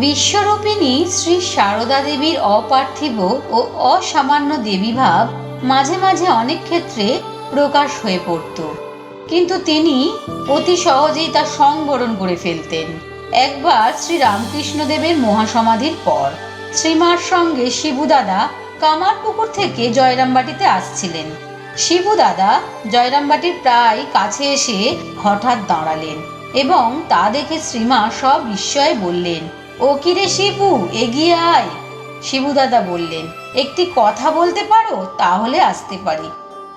বিশ্বরূপিণী শ্রী সারদা দেবীর অপার্থিব ও অসামান্য দেবীভাব মাঝে মাঝে অনেক ক্ষেত্রে প্রকাশ হয়ে পড়ত। কিন্তু তিনি অতি সহজেই তা সংবরণ করে ফেলতেন। একবার শ্রী রামকৃষ্ণদেবের মহাসমাধির পর শ্রীমার সঙ্গে শিবুদাদা কামারপুকুর থেকে জয়রামবাটিতে আসছিলেন। শিবুদাদা জয়রামবাটির প্রায় কাছে এসে হঠাৎ দাঁড়ালেন। এবং তা দেখে শ্রীমা সব বিস্ময়ে বললেন, ও কিরে শিবু, এগিয়ে আয়। শিবুদাদা বললেন, একটি কথা বলতে পারো, তাহলে আসতে পারি।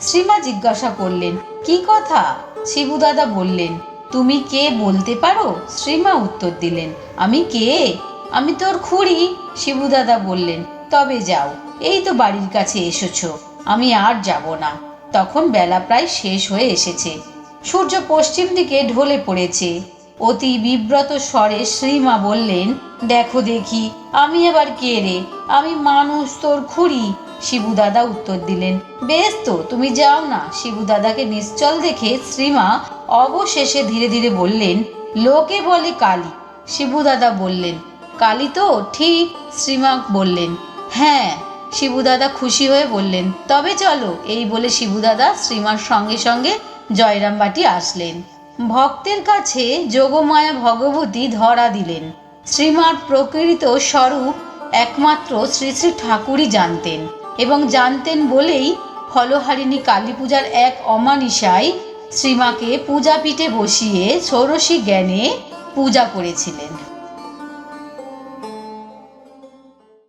শ্রীমা জিজ্ঞাসা করলেন, কি কথা? শিবুদাদা বললেন, তুমি কে বলতে পারো? শ্রীমা উত্তর দিলেন, আমি কে? আমি তোর খুড়ি। শিবুদাদা বললেন, তবে যাও, এই তো বাড়ির কাছে এসেছ, আমি আর যাব না। তখন বেলা প্রায় শেষ হয়ে এসেছে। সূর্য পশ্চিম দিকে ঢলে পড়েছে। অতি বিব্রত স্বরে শ্রীমা বললেন, দেখো দেখি, আমি আবার কে রে? আমি মানুষ তোর খুঁড়ি। শিবু দাদা উত্তর দিলেন, বেশ তো, তুমি যাও না। শিবু দাদাকে নিশ্চল দেখে শ্রীমা অবশেষে ধীরে ধীরে বললেন, লোকে বলে কালী। শিবু দাদা বললেন, কালী তো, ঠিক। শ্রীমা বললেন হ্যাঁ। শিবু দাদা খুশি হয়ে বললেন, তবে চলো। এই বলে শিবু দাদা শ্রীমার সঙ্গে সঙ্গে জয়রামবাটি আসলেন। ভক্তের কাছে যোগমায়া ভগবতী ধরা দিলেন। শ্রীমার প্রকৃত স্বরূপ একমাত্র শ্রী শ্রী ঠাকুরই জানতেন এবং জানতেন বলেই ফলহারিণী কালী পূজার এক অমানিসায় শ্রীমাকে পূজাপীঠে বসিয়ে ষোড়শী জ্ঞানে পূজা করেছিলেন।